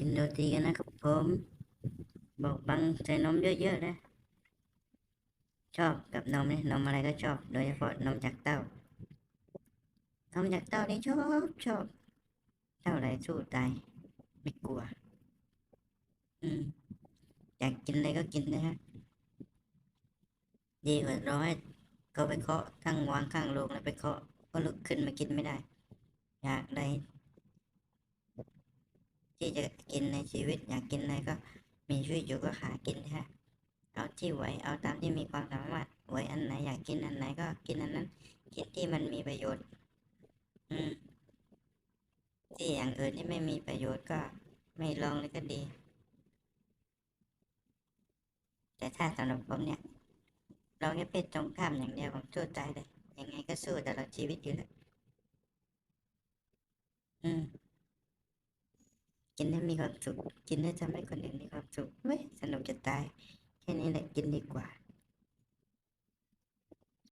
กินโรตีกันนะครับผม บอกบังใส่นมเยอะๆนะ ชอบกับนมเนี่ยนมอะไรก็ชอบ โดยเฉพาะนมจากเต้านมจากเต้านี่ชอบชอบเท่าไหรสู้ตายไม่กลัว อืมอยากกินอะไรก็กินนะฮะดีกว่ารอให้เขาไปเคาะตั้งวางข้างโรงแล้วไปเคาะก็ลุกขึ้นมากินไม่ได้ อยากอะไร ที่จะกินในชีวิตอยากกินอะไรก็มีชีวิตอยู่ก็หากินนะฮะเอาที่ไหวเอาตามที่มีความสามารถไหวอันไหนอยากกินอันไหนก็กินอันนั้นกินที่มันมีประโยชน์ อืมที่อย่างอื่นที่ไม่มีประโยชน์ก็ไม่ลองเลยก็ดี แต่ถ้าสำหรับผมเนี่ยเราแค่เป็นตรงข้ามอย่างเดียวผมสู้ตายเลยยังไงก็สู้ตลอดชีวิตอยู่แล้วอืม กินให้มีความสุข กินให้ทำให้คนอื่นมีความสุขเว้ยสนุกจะตาย แค่นี้แหละกินดีกว่า